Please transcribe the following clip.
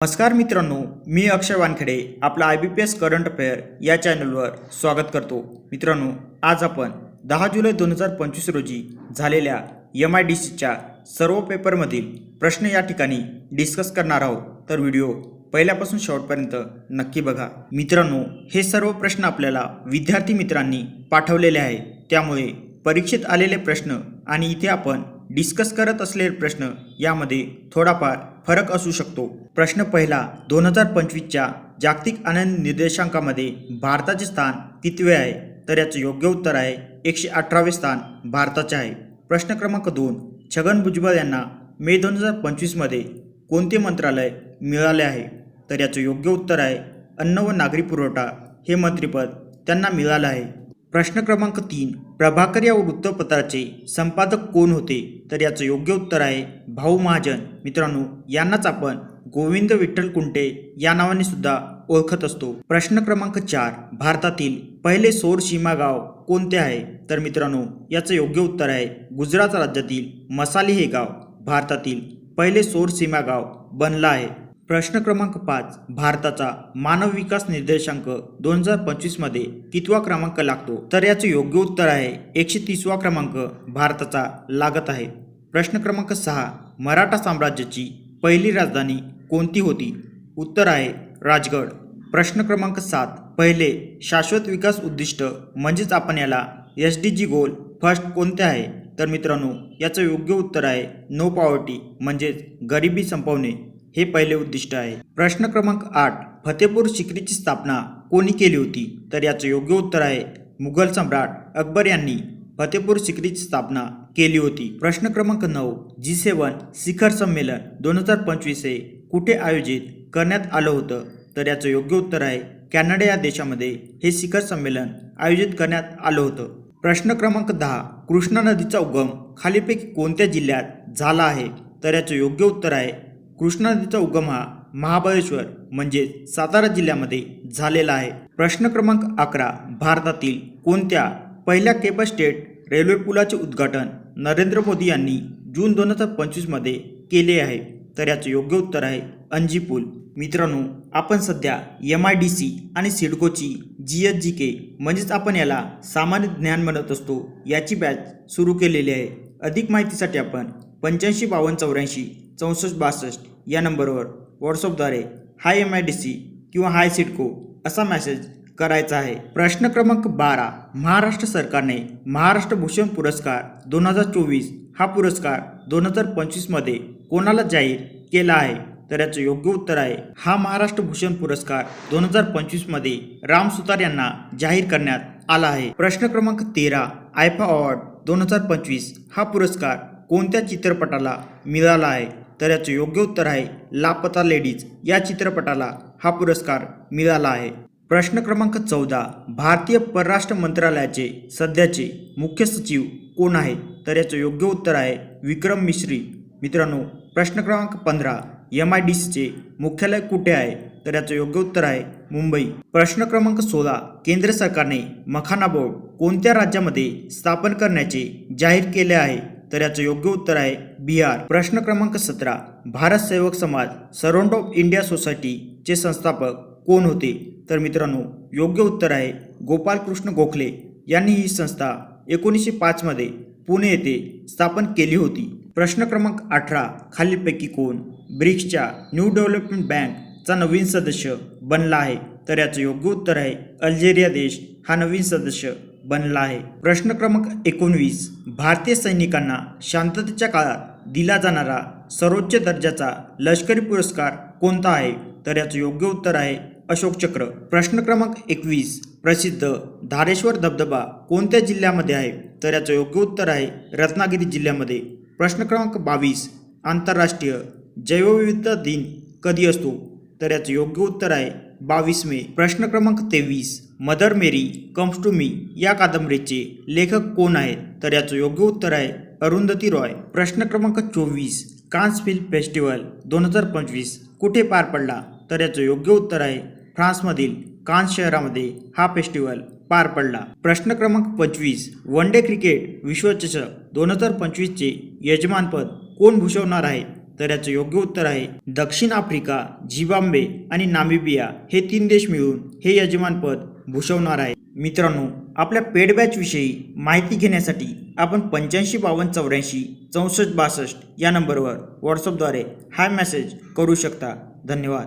नमस्कार मित्रांनो मी अक्षय वानखेडे आपला I B P S current affair या चॅनलवर स्वागत करतो. मित्रांनो आज आपण दहा जुलै दोन हजार पंचवीस रोजी झालेल्या एम आय डी सीच्या सर्व पेपरमधील प्रश्न या ठिकाणी डिस्कस करणार आहोत. तर व्हिडिओ पहिल्यापासून शेवटपर्यंत नक्की बघा. मित्रांनो हे सर्व प्रश्न आपल्याला विद्यार्थी मित्रांनी पाठवलेले आहे त्यामुळे परीक्षेत आलेले प्रश्न आणि इथे आपण डिस्कस करत असलेले प्रश्न यामध्ये थोडाफार फरक असू शकतो. प्रश्न पहिला दोन हजार पंचवीसच्या जागतिक आनंद निर्देशांकामध्ये भारताचे स्थान कितवे आहे? तर याचं योग्य उत्तर आहे एकशे अठरावे स्थान भारताचे आहे. प्रश्न क्रमांक दोन छगन भुजबळ यांना मे दोन हजार पंचवीसमध्ये कोणते मंत्रालय मिळाले आहे? तर याचं योग्य उत्तर आहे अन्न व नागरी पुरवठा हे मंत्रिपद त्यांना मिळालं आहे. प्रश्न क्रमांक तीन प्रभाकर या वृत्तपत्राचे संपादक कोण होते? तर याचं योग्य उत्तर आहे भाऊ महाजन. मित्रांनो यांनाच आपण गोविंद विठ्ठल कुंटे या नावाने सुद्धा ओळखत असतो. प्रश्न क्रमांक चार भारतातील पहिले सौर सीमा गाव कोणते आहे? तर मित्रांनो याचं योग्य उत्तर आहे गुजरात राज्यातील मसाली हे गाव. भारतातील पहिले सौर सीमा गाव बनलं आहे. प्रश्न क्रमांक पाच भारताचा मानव विकास निर्देशांक दोन हजार पंचवीसमध्ये कितवा क्रमांक लागतो. तर याचं योग्य उत्तर आहे एकशे तीसवा क्रमांक भारताचा लागत आहे. प्रश्न क्रमांक सहा मराठा साम्राज्याची पहिली राजधानी कोणती होती? उत्तर आहे राजगड. प्रश्न क्रमांक सात पहिले शाश्वत विकास उद्दिष्ट म्हणजेच आपण याला S D G goal first कोणते आहे? तर मित्रांनो याचं योग्य उत्तर आहे नो पॉवर्टी म्हणजेच गरिबी संपवणे. हे पहिले उद्दिष्ट आहे. प्रश्न क्रमांक आठ फतेपूर सिक्रीची स्थापना कोणी केली होती? तर याचं योग्य उत्तर आहे मुघल सम्राट अकबर यांनी फतेपूर सिक्रीची स्थापना केली होती. प्रश्न क्रमांक नऊ जी सेवन शिखर संमेलन दोन हजार पंचवीस हे कुठे आयोजित करण्यात आलं होतं? तर याचं योग्य उत्तर आहे कॅनडा या देशामध्ये हे शिखर संमेलन आयोजित करण्यात आलं होतं. प्रश्न क्रमांक दहा कृष्णा नदीचा उगम खालीपैकी कोणत्या जिल्ह्यात झाला आहे? तर याचं योग्य उत्तर आहे कृष्णा नदीचा उगम हा महाबळेश्वर म्हणजे सातारा जिल्ह्यामध्ये झालेला आहे. प्रश्न क्रमांक अकरा भारतातील कोणत्या पहिल्या केप स्टेट रेल्वे पुलाचे उद्घाटन नरेंद्र मोदी यांनी जून दोन हजार पंचवीसमध्ये केले आहे? तर याचं योग्य उत्तर आहे अंजी पूल. मित्रांनो आपण सध्या एम आय डी सी आणि सिडकोची जी एच जी के म्हणजेच आपण याला सामान्य ज्ञान म्हणत असतो याची बॅच सुरू केलेली आहे. अधिक माहितीसाठी आपण पंच्याऐंशी बावन्न चौऱ्याऐंशी चौसष्ट बासष्ट या नंबरवर व्हॉट्सअपद्वारे hi M I D C किंवा हाय सिडको असा मेसेज करायचा आहे. प्रश्न क्रमांक बारा महाराष्ट्र सरकारने महाराष्ट्र भूषण पुरस्कार दोन हजार चोवीस हा पुरस्कार दोन हजार पंचवीसमध्ये कोणाला जाहीर केला आहे? तर याचं योग्य उत्तर आहे हा महाराष्ट्र भूषण पुरस्कार दोन हजार पंचवीसमध्ये राम सुतार यांना जाहीर करण्यात आला आहे. प्रश्न क्रमांक तेरा आयफा अवॉर्ड दोन हजार पंचवीस हा पुरस्कार कोणत्या चित्रपटाला मिळाला आहे तर याचं योग्य उत्तर आहे लापता लेडीज. या चित्रपटाला हा पुरस्कार मिळाला आहे. प्रश्न क्रमांक चौदा. भारतीय परराष्ट्र मंत्रालयाचे सध्याचे मुख्य सचिव कोण आहे? तर याचं योग्य उत्तर आहे विक्रम मिश्री. मित्रांनो प्रश्न क्रमांक पंधरा. एम आय डी सीचे मुख्यालय कुठे आहे? तर याचं योग्य उत्तर आहे मुंबई. प्रश्न क्रमांक सोळा. केंद्र सरकारने मखाना बोर्ड कोणत्या राज्यामध्ये स्थापन करण्याचे जाहीर केले आहे? तर याचं योग्य उत्तर आहे बिहार. प्रश्न क्रमांक सतरा. भारत सेवक समाज सरोंड ऑफ इंडिया सोसायटीचे संस्थापक कोण होते? तर मित्रांनो योग्य उत्तर आहे गोपालकृष्ण गोखले. यांनी ही संस्था एकोणीसशे पाचमध्ये पुणे येथे स्थापन केली होती. प्रश्न क्रमांक अठरा. खालीलपैकी कोण? ब्रिक्सच्या न्यू डेव्हलपमेंट बँकचा नवीन सदस्य बनला आहे. तर याचं योग्य उत्तर आहे अल्जेरिया देश. हा नवीन सदस्य बनला आहे. प्रश्न क्रमांक एकोणवीस. भारतीय सैनिकांना शांततेच्या काळात दिला जाणारा सर्वोच्च दर्जाचा लष्करी पुरस्कार कोणता आहे? तर याचं योग्य उत्तर आहे अशोक चक्र. प्रश्न क्रमांक एकवीस. प्रसिद्ध धारेश्वर धबधबा कोणत्या जिल्ह्यामध्ये आहे? तर याचं योग्य उत्तर आहे रत्नागिरी जिल्ह्यामध्ये. प्रश्न क्रमांक बावीस. आंतरराष्ट्रीय जैवविविधता दिन कधी असतो? तर याचं योग्य उत्तर आहे बावीस मे प्रश्न क्रमांक तेवीस Mother Mary comes to me या कादंबरीचे लेखक कोण आहेत? तर याचं योग्य उत्तर आहे अरुंधती रॉय. प्रश्न क्रमांक चोवीस कान्स फिल्म फेस्टिवल दोन हजार पंचवीस कुठे पार पडला? तर याचं योग्य उत्तर आहे फ्रान्समधील कान्स शहरामध्ये हा फेस्टिवल पार पडला. प्रश्न क्रमांक पंचवीस वन डे क्रिकेट विश्वचषक दोन हजार पंचवीसचे यजमानपद कोण भूषवणार आहे? तर याचं योग्य उत्तर आहे दक्षिण आफ्रिका झिम्बाब्वे आणि नामिबिया हे तीन देश मिळून हे यजमानपद भूषवणार आहे. मित्रांनो आपल्या पेड बॅचविषयी माहिती घेण्यासाठी आपण पंच्याऐंशी बावन्न चौऱ्याऐंशी चौसष्ट बासष्ट या नंबरवर व्हॉट्सअपद्वारे हा मेसेज करू शकता. धन्यवाद.